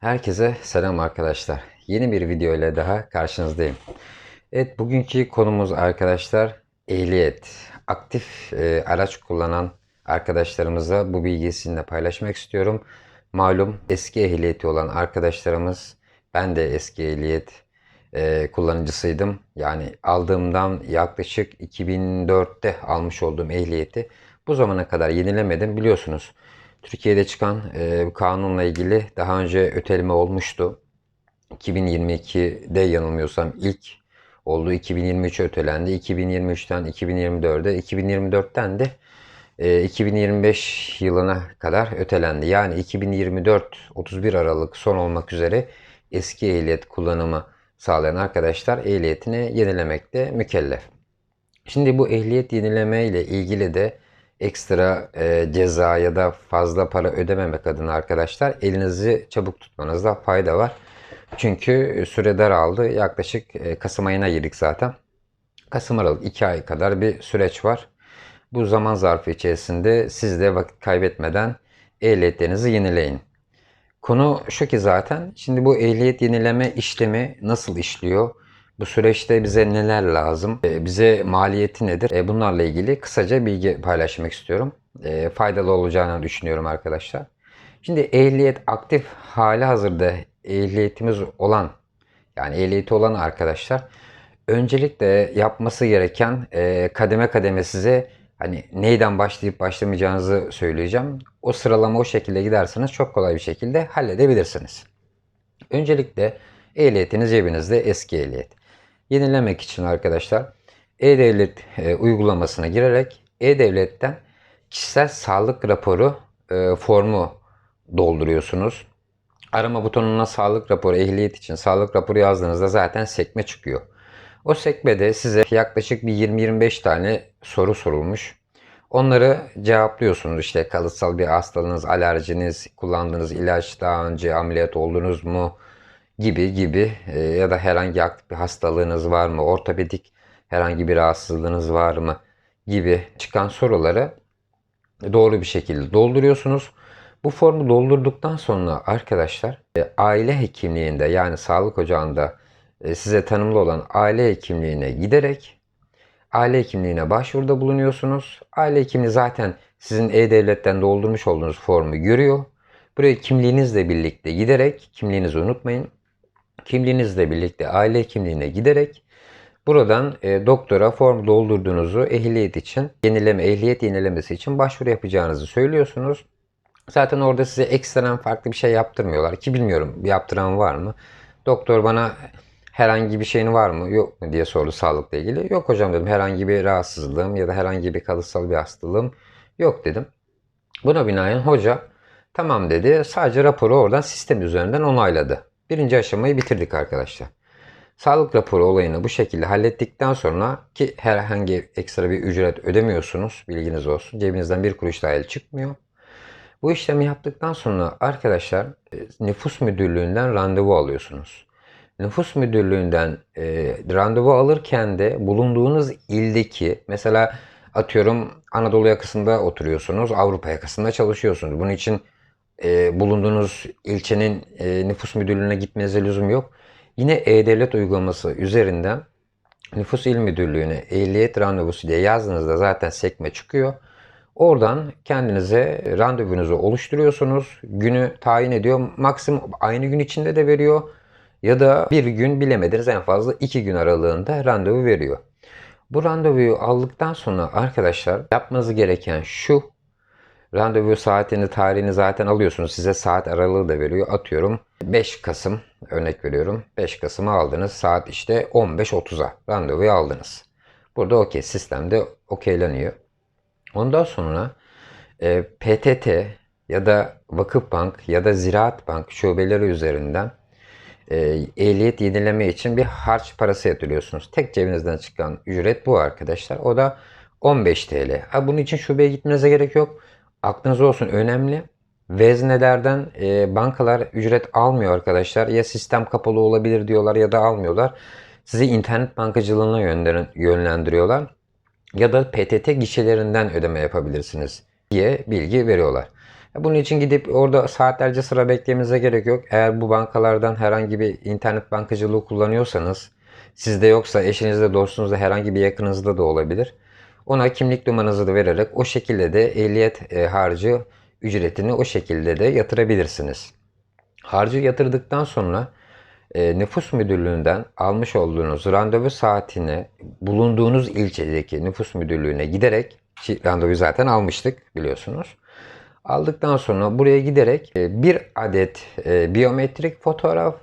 Herkese selam arkadaşlar. Yeni bir video ile daha karşınızdayım. Evet bugünkü konumuz arkadaşlar ehliyet. Aktif e, araç kullanan arkadaşlarımıza bu bilgiyi sizinle paylaşmak istiyorum. Malum eski ehliyeti olan arkadaşlarımız, ben de eski ehliyet e, kullanıcısıydım. Yani aldığımdan yaklaşık 2004'te almış olduğum ehliyeti bu zamana kadar yenilemedim biliyorsunuz. Türkiye'de çıkan e, bu kanunla ilgili daha önce öteleme olmuştu. 2022'de yanılmıyorsam ilk oldu. 2023 ötelendi. 2023'ten 2024'e, 2024'ten de e, 2025 yılına kadar ötelendi. Yani 2024 31 Aralık son olmak üzere eski ehliyet kullanımı sağlayan arkadaşlar ehliyetini yenilemekte mükellef. Şimdi bu ehliyet yenileme ile ilgili de ekstra e, ceza ya da fazla para ödememek adına arkadaşlar elinizi çabuk tutmanızda fayda var. Çünkü süre daraldı. Yaklaşık e, Kasım ayına girdik zaten. Kasım Aralık 2 ay kadar bir süreç var. Bu zaman zarfı içerisinde siz de vakit kaybetmeden ehliyetlerinizi yenileyin. Konu şu ki zaten şimdi bu ehliyet yenileme işlemi nasıl işliyor? Bu süreçte bize neler lazım? E, Bize maliyeti nedir? E, Bunlarla ilgili kısaca bilgi paylaşmak istiyorum. E, Faydalı olacağını düşünüyorum arkadaşlar. Şimdi ehliyet aktif hali hazırda ehliyetimiz olan yani ehliyeti olan arkadaşlar öncelikle yapması gereken e, kademe kademe size hani neyden başlayıp başlamayacağınızı söyleyeceğim. O sıralama o şekilde giderseniz çok kolay bir şekilde halledebilirsiniz. Öncelikle ehliyetiniz cebinizde eski ehliyet. Yenilemek için arkadaşlar E-Devlet e, uygulamasına girerek E-Devlet'ten kişisel sağlık raporu e, formu dolduruyorsunuz. Arama butonuna sağlık raporu ehliyet için sağlık raporu yazdığınızda zaten sekme çıkıyor. O sekmede size yaklaşık bir 20-25 tane soru sorulmuş. Onları cevaplıyorsunuz. İşte kalıtsal bir hastalığınız, alerjiniz, kullandığınız ilaç, daha önce ameliyat oldunuz mu gibi gibi e, ya da herhangi aktif bir hastalığınız var mı, ortopedik herhangi bir rahatsızlığınız var mı gibi çıkan soruları doğru bir şekilde dolduruyorsunuz. Bu formu doldurduktan sonra arkadaşlar e, aile hekimliğinde yani sağlık ocağında e, size tanımlı olan aile hekimliğine giderek aile hekimliğine başvuruda bulunuyorsunuz. Aile hekimliği zaten sizin E-Devlet'ten doldurmuş olduğunuz formu görüyor. Buraya kimliğinizle birlikte giderek, kimliğinizi unutmayın. Kimliğinizle birlikte aile hekimliğine giderek buradan e, doktora form doldurduğunuzu ehliyet için, yenileme, ehliyet yenilemesi için başvuru yapacağınızı söylüyorsunuz. Zaten orada size ekstradan farklı bir şey yaptırmıyorlar ki bilmiyorum yaptıran var mı? Doktor bana herhangi bir şeyin var mı yok mu diye sordu sağlıkla ilgili. Yok hocam dedim herhangi bir rahatsızlığım ya da herhangi bir kalıtsal bir hastalığım yok dedim. Buna binaen hoca tamam dedi sadece raporu oradan sistem üzerinden onayladı. Birinci aşamayı bitirdik arkadaşlar. Sağlık raporu olayını bu şekilde hallettikten sonra ki herhangi ekstra bir ücret ödemiyorsunuz bilginiz olsun. Cebinizden bir kuruş dahil çıkmıyor. Bu işlemi yaptıktan sonra arkadaşlar e, nüfus müdürlüğünden randevu alıyorsunuz. Nüfus müdürlüğünden e, randevu alırken de bulunduğunuz ildeki mesela atıyorum Anadolu yakasında oturuyorsunuz, Avrupa yakasında çalışıyorsunuz. Bunun için e, bulunduğunuz ilçenin e, nüfus müdürlüğüne gitmenize lüzum yok. Yine E-Devlet uygulaması üzerinden nüfus il müdürlüğüne ehliyet randevusu diye yazdığınızda zaten sekme çıkıyor. Oradan kendinize randevunuzu oluşturuyorsunuz. Günü tayin ediyor. Maksimum aynı gün içinde de veriyor. Ya da bir gün bilemediniz en fazla iki gün aralığında randevu veriyor. Bu randevuyu aldıktan sonra arkadaşlar yapmanız gereken şu. Randevu saatini, tarihini zaten alıyorsunuz. Size saat aralığı da veriyor. Atıyorum 5 Kasım örnek veriyorum. 5 Kasım'ı aldınız. Saat işte 15.30'a randevuyu aldınız. Burada okey sistemde okeyleniyor. Ondan sonra e, PTT ya da Vakıfbank ya da Ziraat Bank şubeleri üzerinden e, ehliyet yenileme için bir harç parası yatırıyorsunuz. Tek cebinizden çıkan ücret bu arkadaşlar. O da 15 TL. Ha, bunun için şubeye gitmenize gerek yok. Aklınız olsun önemli. Veznelerden e, bankalar ücret almıyor arkadaşlar. Ya sistem kapalı olabilir diyorlar ya da almıyorlar. Sizi internet bankacılığına yönlendiriyorlar ya da PTT gişelerinden ödeme yapabilirsiniz diye bilgi veriyorlar. Bunun için gidip orada saatlerce sıra beklemenize gerek yok. Eğer bu bankalardan herhangi bir internet bankacılığı kullanıyorsanız, sizde yoksa eşinizde, dostunuzda, herhangi bir yakınınızda da olabilir. Ona kimlik numaranızı da vererek o şekilde de ehliyet e, harcı ücretini o şekilde de yatırabilirsiniz. Harcı yatırdıktan sonra e, nüfus müdürlüğünden almış olduğunuz randevu saatine bulunduğunuz ilçedeki nüfus müdürlüğüne giderek randevu zaten almıştık biliyorsunuz. Aldıktan sonra buraya giderek e, bir adet e, biyometrik fotoğraf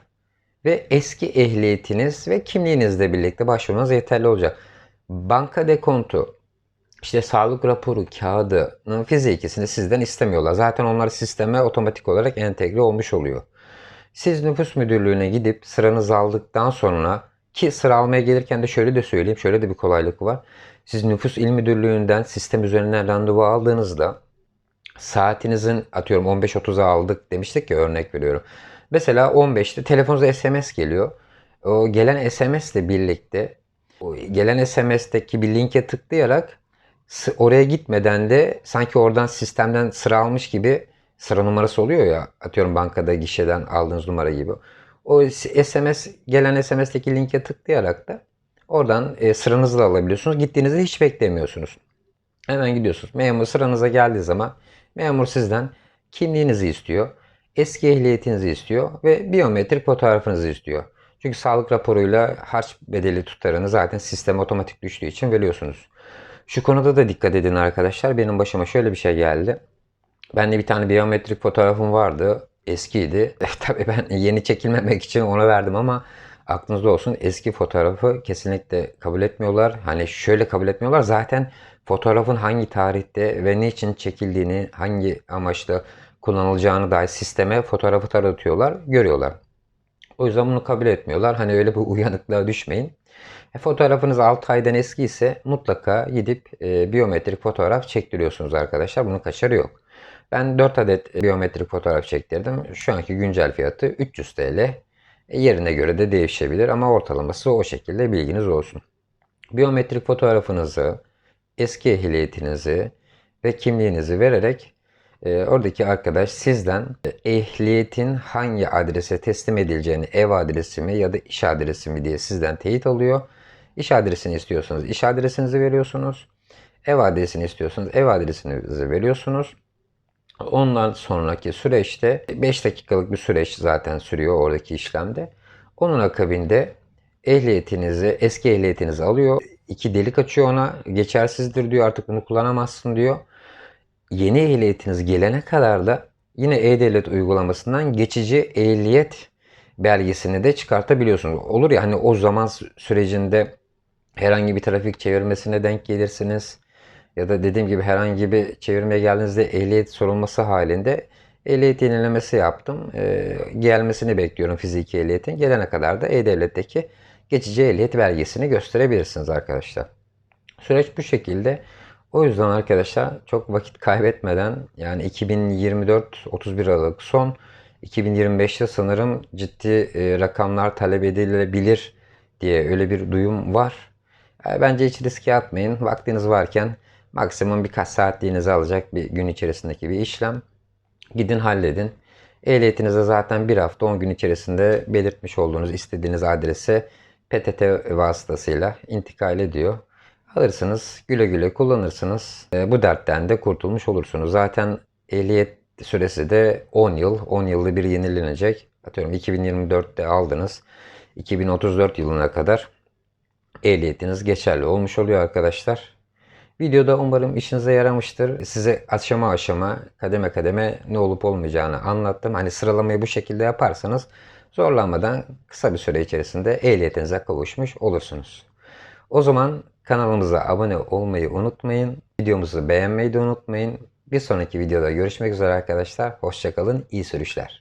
ve eski ehliyetiniz ve kimliğinizle birlikte başvurmanız yeterli olacak. Banka dekontu, işte sağlık raporu kağıdının fizikisini sizden istemiyorlar. Zaten onlar sisteme otomatik olarak entegre olmuş oluyor. Siz nüfus müdürlüğüne gidip sıranızı aldıktan sonra ki sıra almaya gelirken de şöyle de söyleyeyim, şöyle de bir kolaylık var. Siz nüfus il müdürlüğünden sistem üzerinden randevu aldığınızda saatinizin atıyorum 15.30'a aldık demiştik ya örnek veriyorum. Mesela 15'te telefonunuza SMS geliyor. O gelen SMS ile birlikte o gelen SMS'teki bir linke tıklayarak oraya gitmeden de sanki oradan sistemden sıra almış gibi sıra numarası oluyor ya atıyorum bankada gişeden aldığınız numara gibi. O SMS gelen SMS'teki linke tıklayarak da oradan e, sıranızı da alabiliyorsunuz. Gittiğinizde hiç beklemiyorsunuz. Hemen gidiyorsunuz. Memur sıranıza geldiği zaman memur sizden kimliğinizi istiyor. Eski ehliyetinizi istiyor ve biyometrik fotoğrafınızı istiyor. Çünkü sağlık raporuyla harç bedeli tutarını zaten sisteme otomatik düştüğü için veriyorsunuz. Şu konuda da dikkat edin arkadaşlar. Benim başıma şöyle bir şey geldi. Bende bir tane biyometrik fotoğrafım vardı. Eskiydi. Tabii ben yeni çekilmemek için ona verdim ama aklınızda olsun eski fotoğrafı kesinlikle kabul etmiyorlar. Hani şöyle kabul etmiyorlar. Zaten fotoğrafın hangi tarihte ve ne için çekildiğini, hangi amaçla kullanılacağını dair sisteme fotoğrafı taratıyorlar, görüyorlar. O yüzden bunu kabul etmiyorlar. Hani öyle bir uyanıklığa düşmeyin. E, fotoğrafınız 6 aydan eski ise mutlaka gidip e, biyometrik fotoğraf çektiriyorsunuz arkadaşlar. Bunun kaçarı yok. Ben 4 adet biyometrik fotoğraf çektirdim. Şu anki güncel fiyatı 300 TL. E, yerine göre de değişebilir ama ortalaması o şekilde bilginiz olsun. Biyometrik fotoğrafınızı, eski ehliyetinizi ve kimliğinizi vererek e, oradaki arkadaş sizden e, ehliyetin hangi adrese teslim edileceğini ev adresi mi ya da iş adresi mi diye sizden teyit alıyor. İş adresini istiyorsanız iş adresinizi veriyorsunuz. Ev adresini istiyorsanız ev adresinizi veriyorsunuz. Ondan sonraki süreçte 5 dakikalık bir süreç zaten sürüyor oradaki işlemde. Onun akabinde ehliyetinizi, eski ehliyetinizi alıyor. İki delik açıyor ona. Geçersizdir diyor artık bunu kullanamazsın diyor. Yeni ehliyetiniz gelene kadar da yine E-Devlet uygulamasından geçici ehliyet belgesini de çıkartabiliyorsunuz. Olur ya hani o zaman sürecinde herhangi bir trafik çevirmesine denk gelirsiniz. Ya da dediğim gibi herhangi bir çevirmeye geldiğinizde ehliyet sorulması halinde ehliyet yenilemesi yaptım. Ee, gelmesini bekliyorum fiziki ehliyetin. Gelene kadar da E-Devlet'teki geçici ehliyet belgesini gösterebilirsiniz arkadaşlar. Süreç bu şekilde. O yüzden arkadaşlar çok vakit kaybetmeden yani 2024 31 Aralık son 2025'te sanırım ciddi e, rakamlar talep edilebilir diye öyle bir duyum var. E, Bence hiç riske atmayın. Vaktiniz varken maksimum birkaç saatliğinizi alacak bir gün içerisindeki bir işlem. Gidin halledin. Ehliyetinize zaten bir hafta 10 gün içerisinde belirtmiş olduğunuz istediğiniz adrese PTT vasıtasıyla intikal ediyor. Alırsınız, güle güle kullanırsınız. E, bu dertten de kurtulmuş olursunuz. Zaten ehliyet süresi de 10 yıl. 10 yılda bir yenilenecek. Atıyorum 2024'te aldınız. 2034 yılına kadar ehliyetiniz geçerli olmuş oluyor arkadaşlar. Videoda umarım işinize yaramıştır. Size aşama aşama, kademe kademe ne olup olmayacağını anlattım. Hani sıralamayı bu şekilde yaparsanız zorlanmadan kısa bir süre içerisinde ehliyetinize kavuşmuş olursunuz. O zaman kanalımıza abone olmayı unutmayın. Videomuzu beğenmeyi de unutmayın. Bir sonraki videoda görüşmek üzere arkadaşlar. Hoşçakalın, iyi sürüşler.